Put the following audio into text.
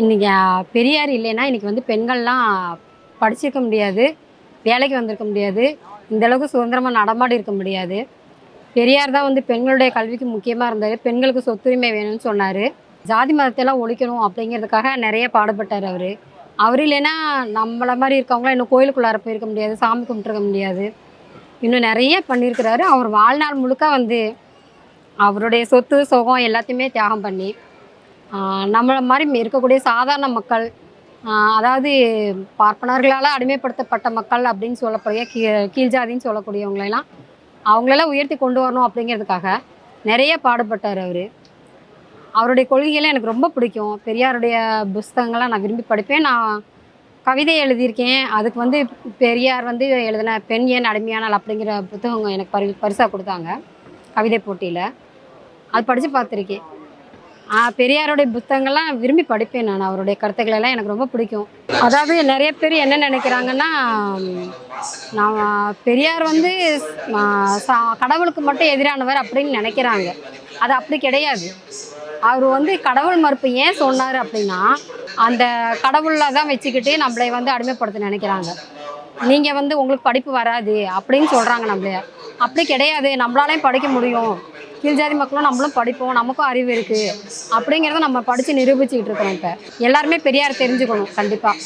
இன்றைக்கி பெரியார் இல்லைன்னா இன்றைக்கி வந்து பெண்கள்லாம் படிச்சிருக்க முடியாது வேலைக்கு வந்திருக்க முடியாது இந்த அளவுக்கு சுதந்திரமாக நடமாடி இருக்க முடியாது. பெரியார் தான் வந்து பெண்களுடைய கல்விக்கு முக்கியமாக இருந்தார். பெண்களுக்கு சொத்துரிமை வேணும்னு சொன்னார். ஜாதி மதத்தையெல்லாம் ஒழிக்கணும் அப்படிங்கிறதுக்காக நிறைய பாடுபட்டார் அவர். அவர் இல்லைன்னா நம்மள மாதிரி இருக்கவங்களாம் இன்னும் கோயிலுக்குள்ளார போயிருக்க முடியாது சாமி கும்பிட்டுருக்க முடியாது. இன்னும் நிறைய பண்ணியிருக்கிறாரு. அவர் வாழ்நாள் முழுக்க வந்து அவருடைய சொத்து சுகம் எல்லாத்தையுமே தியாகம் பண்ணி நம்மளை மாதிரி இருக்கக்கூடிய சாதாரண மக்கள் அதாவது பார்ப்பனர்களால் அடிமைப்படுத்தப்பட்ட மக்கள் அப்படின்னு சொல்லக்கூடிய கீ கீழ்ஜாதின்னு சொல்லக்கூடியவங்களெல்லாம் அவங்களெல்லாம் உயர்த்தி கொண்டு வரணும் அப்படிங்கிறதுக்காக நிறைய பாடுபட்டார் அவர். அவருடைய கொள்கைகளை எனக்கு ரொம்ப பிடிக்கும். பெரியாருடைய புஸ்தகங்களை நான் விரும்பி படிப்பேன். நான் கவிதை எழுதியிருக்கேன். அதுக்கு வந்து பெரியார் வந்து எழுதின பெண் ஏன் அடிமையானால் அப்படிங்கிற புத்தகம் எனக்கு பரி பரிசாக கொடுத்தாங்க. கவிதை போட்டியில். அது படித்து பார்த்துருக்கேன். பெரியாருடைய புத்தகங்கள்லாம் விரும்பி படிப்பேன் நான். அவருடைய கருத்துக்கள் எல்லாம் எனக்கு ரொம்ப பிடிக்கும். அதாவது நிறைய பேர் என்ன நினைக்கிறாங்கன்னா நான் பெரியார் வந்து சா- கடவுளுக்கு மட்டும் எதிரானவர் அப்படின்னு நினைக்கிறாங்க. அது அப்படி கிடையாது. அவர் வந்து கடவுள் மறுப்பு ஏன் சொன்னார் அப்படின்னா அந்த கடவுளில் தான் வச்சுக்கிட்டு நம்மளை வந்து அடிமைப்படுத்த நினைக்கிறாங்க. நீங்கள் வந்து உங்களுக்கு படிப்பு வராது அப்படின்னு சொல்கிறாங்க நம்மள. அப்படி கிடையாது. நம்மளாலையும் படிக்க முடியும். கீழ் ஜாதி மக்களும் நம்மளும் படிப்போம் நமக்கும் அறிவு இருக்குது அப்படிங்கிறத நம்ம படித்து நிரூபிச்சுக்கிட்டு இருக்கிறோம் இப்போ. எல்லாருமே பெரியார் தெரிஞ்சுக்கணும் கண்டிப்பாக